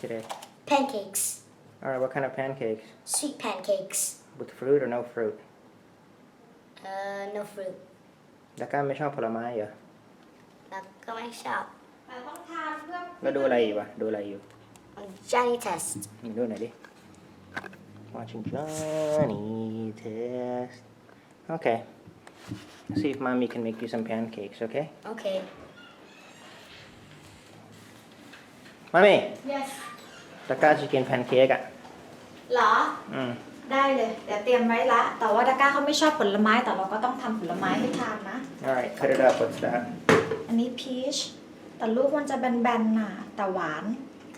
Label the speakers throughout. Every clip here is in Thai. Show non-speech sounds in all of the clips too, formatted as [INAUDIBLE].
Speaker 1: today?
Speaker 2: Pancakes.
Speaker 1: All right, what kind of pancakes?
Speaker 2: Sweet pancakes.
Speaker 1: With fruit or no fruit?
Speaker 2: Uh, no fruit.
Speaker 1: ดาก้าไม่ชอบผลไม้เหรอ
Speaker 2: แล้วก็ไม่ชอบ
Speaker 3: แต่ต้องทานเพื่อ
Speaker 1: แล้วดูอะไรอยู่วะ ดูอะไรอยู่
Speaker 2: Johnny test.
Speaker 1: มึงดูหน่อยดิ Watching Johnny test. Okay. See if mommy can make you some pancakes, okay?
Speaker 2: Okay.
Speaker 1: Mommy,
Speaker 3: yes
Speaker 1: ดาก้าจะกินแพนเค้กอะ
Speaker 3: เหรอ
Speaker 1: อืม
Speaker 3: ได้เลย เดี๋ยวเตรียมไว้ละ แต่ว่าดาก้าเขาไม่ชอบผลไม้ แต่เราก็ต้องทำผลไม้ให้ทานนะ
Speaker 1: Alright, cut it up. What's that?
Speaker 3: อันนี้พีช แต่ลูกมันจะแบนๆน่ะ แต่หวาน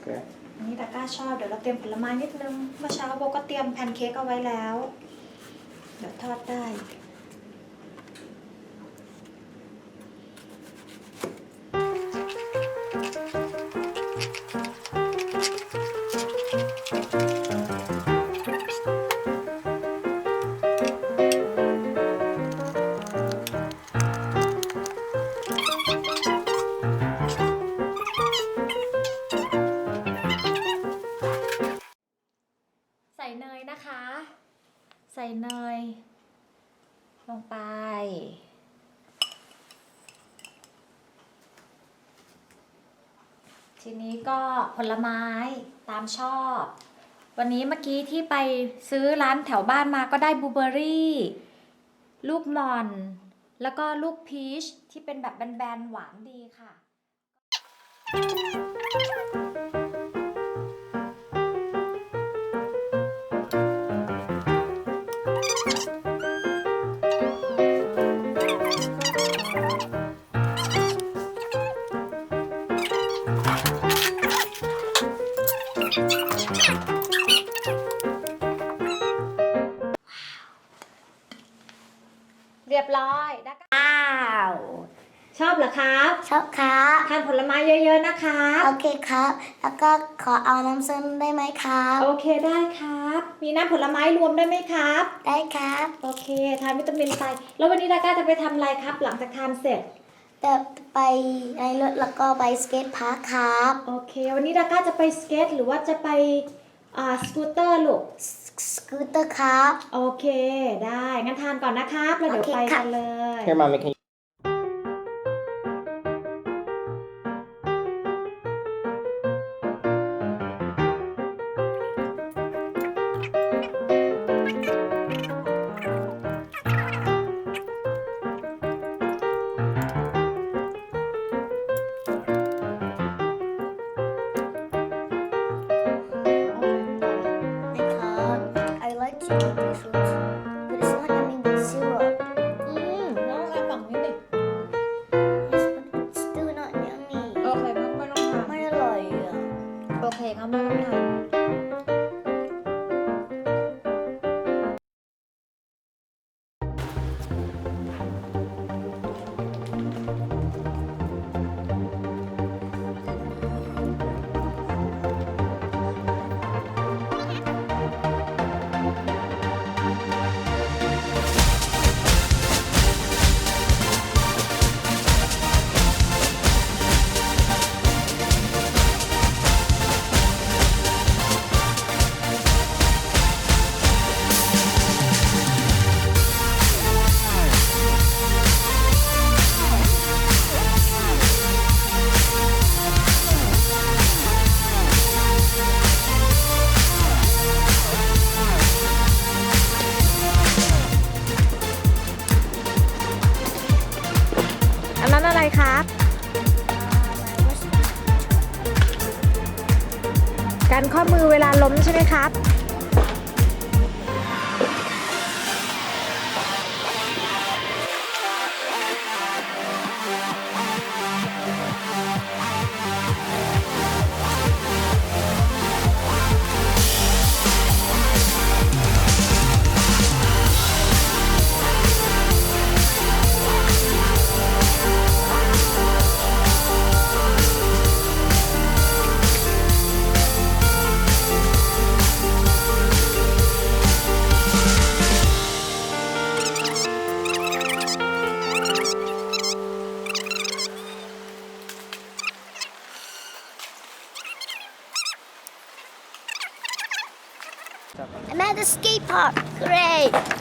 Speaker 1: Okay.
Speaker 3: อันนี้ดาก้าชอบ เดี๋ยวเราเตรียมผลไม้นิดนึง เมื่อเช้าโบก็เตรียมแพนเค้กเอาไว้แล้ว เดี๋ยวทอดได้ ใส่เนยลงไป ทีนี้ก็ผลไม้ตามชอบ วันนี้เมื่อกี้ที่ไปซื้อร้านแถวบ้านมาก็ได้บลูเบอรี่ ลูกมอน แล้วก็ลูกพีชที่เป็นแบบแบนๆ หวานดีค่ะ เรียบร้อยนะคะ
Speaker 2: ว้าว
Speaker 3: ชอบเหรอครับ
Speaker 2: ชอบครับ
Speaker 3: ทานผลไม้เยอะๆนะครับ
Speaker 2: โอเคครับ แล้วก็ขอเอาน้ำส้มได้ไหมครับ
Speaker 3: โอเคได้ครับ มีน้ำผลไม้รวมได้ไหมครับ
Speaker 2: ได้ครับ
Speaker 3: โอเค ทานวิตามินไป แล้ววันนี้ดาก้าจะไปทำอะไรครับ หลังจากทานเสร็จ
Speaker 2: จะไปในรถแล้วก็ไปสเก็ตพาร์คครับ
Speaker 3: โอเค วันนี้ดาก้าจะไปสเก็ต หรือว่าจะไปอ่าสกูตเตอร์ลูก
Speaker 2: ส กูตเตอร์ครับ
Speaker 3: โอเค ได้ งั้นทานก่อนนะครับ แล้วเดี๋ยว
Speaker 2: โอเค
Speaker 3: ไป
Speaker 2: ค่ะ
Speaker 3: กันเลย
Speaker 1: Here, mommy, can you?
Speaker 2: Pop. Great.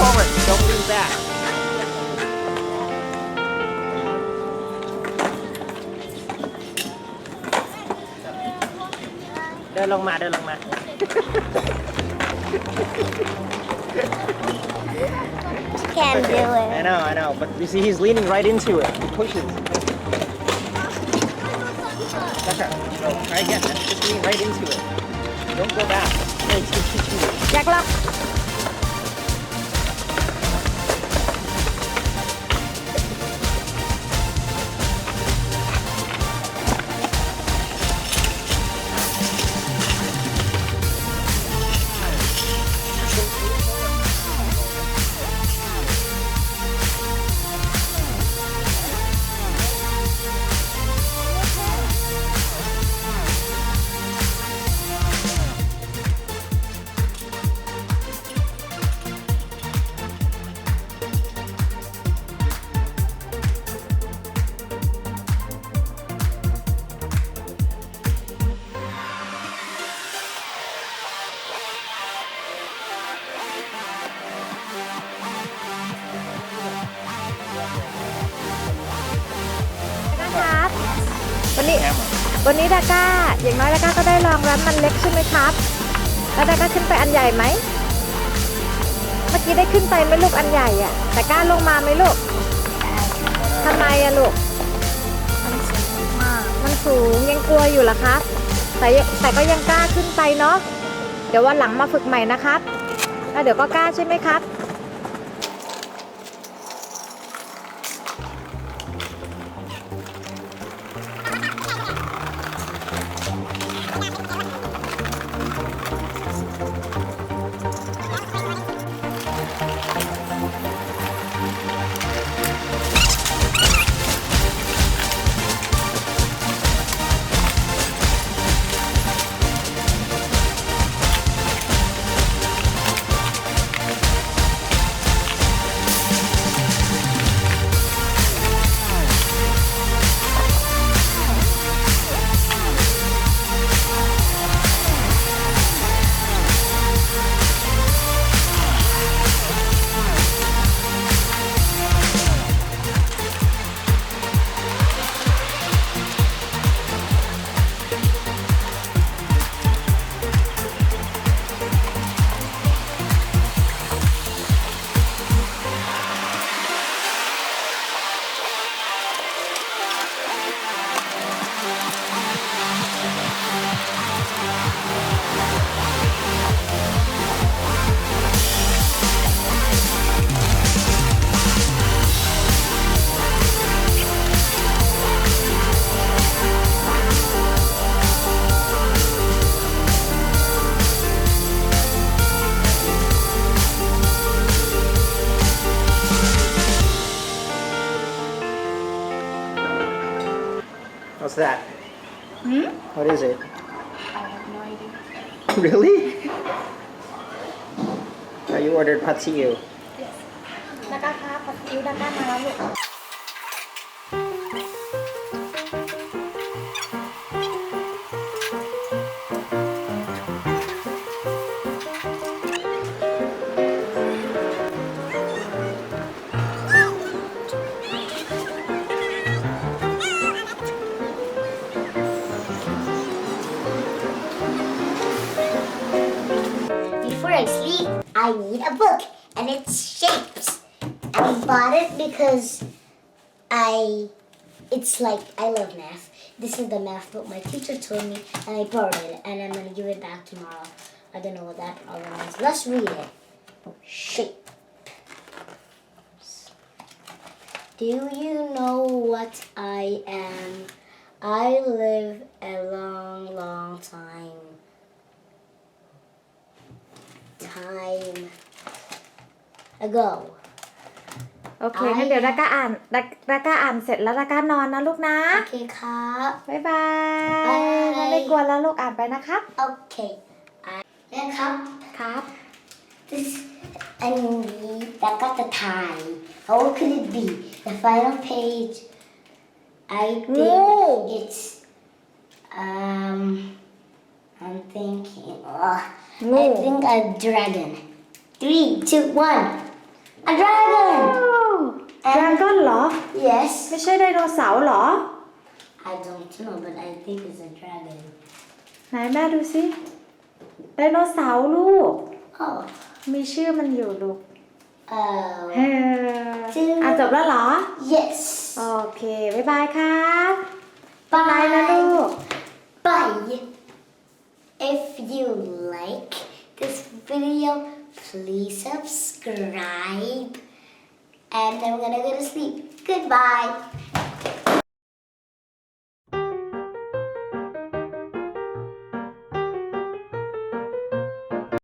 Speaker 2: forward, don't
Speaker 3: lean back. เดินลงมา เดินลงมา
Speaker 2: Can do
Speaker 1: I
Speaker 2: it.
Speaker 1: know, I know, but you see he's leaning right into it. He pushes. Sucker. No, oh, try again. Just lean right into it. Don't go back.
Speaker 3: Jack lock. วันนี้ดาก้าอย่างน้อยดาก้าก็ได้ลองร้านมันเล็กใช่ไหมครับ แล้วดาก้าขึ้นไปอันใหญ่ไหม เมื่อกี้ได้ขึ้นไปไหมลูกอันใหญ่อะแต่ก้าลงมาไหมลูกทำไมอะลูก มันสูงมาก มันสูงยังกลัวอยู่เหรอครับ แต่แต่ก็ยังกล้าขึ้นไปเนาะ เดี๋ยววันหลังมาฝึกใหม่นะครับ แล้วเดี๋ยวก็กล้าใช่ไหมครับ
Speaker 1: that?
Speaker 3: Hmm?
Speaker 1: What is it?
Speaker 4: I have no idea. [LAUGHS]
Speaker 1: Really? Oh, you ordered pad see ew.
Speaker 3: ดาก้าครับผัดซีอิ๊วดาก้ามาแล้วลูก
Speaker 2: Before I need a book and it's shapes. I bought it because I it's like I love math. This is the math book my teacher told me and I borrowed it and I'm gonna give it back tomorrow. I don't know what that problem is. Let's read it. Shape. Do you know what I am? I live a long, long ago.
Speaker 3: โอเคงั้นเดี๋ยวดาก้าอ่านดาดาก้าอ่านเสร็จแล้วดาก้านอนนะลูกนะ
Speaker 2: Okay, Cup.
Speaker 3: บ๊ายบาย
Speaker 2: บ๊ายบาย
Speaker 3: ไม่กวนแล้วลูกอ่านไปนะครับ
Speaker 2: Okay. I, then Cup.
Speaker 3: ครับ
Speaker 2: This and we that got the time. How could it be? The final page. I think
Speaker 3: No.
Speaker 2: it's um. I'm thinking. Uh, I
Speaker 3: No.
Speaker 2: think a dragon. Three, two, one. A dragon.
Speaker 3: ดราก้อนเหรอ
Speaker 2: Yes.
Speaker 3: ไม่ใช่ไดโนเสาร์เหรอ
Speaker 2: I don't know, but I think it's a dragon.
Speaker 3: ไหนแม่ดูสิไดโนเสาร์ลูก
Speaker 2: Oh.
Speaker 3: มีชื่อมันอยู่ลูก
Speaker 2: Oh.
Speaker 3: เฮ้อ่านจบแล้วเหรอ
Speaker 2: Yes.
Speaker 3: โอเค บ๊ายบายครับ
Speaker 2: Bye.
Speaker 3: บายนะลูก
Speaker 2: Bye. If you like this video, please subscribe. And I'm gonna go to sleep. Goodbye.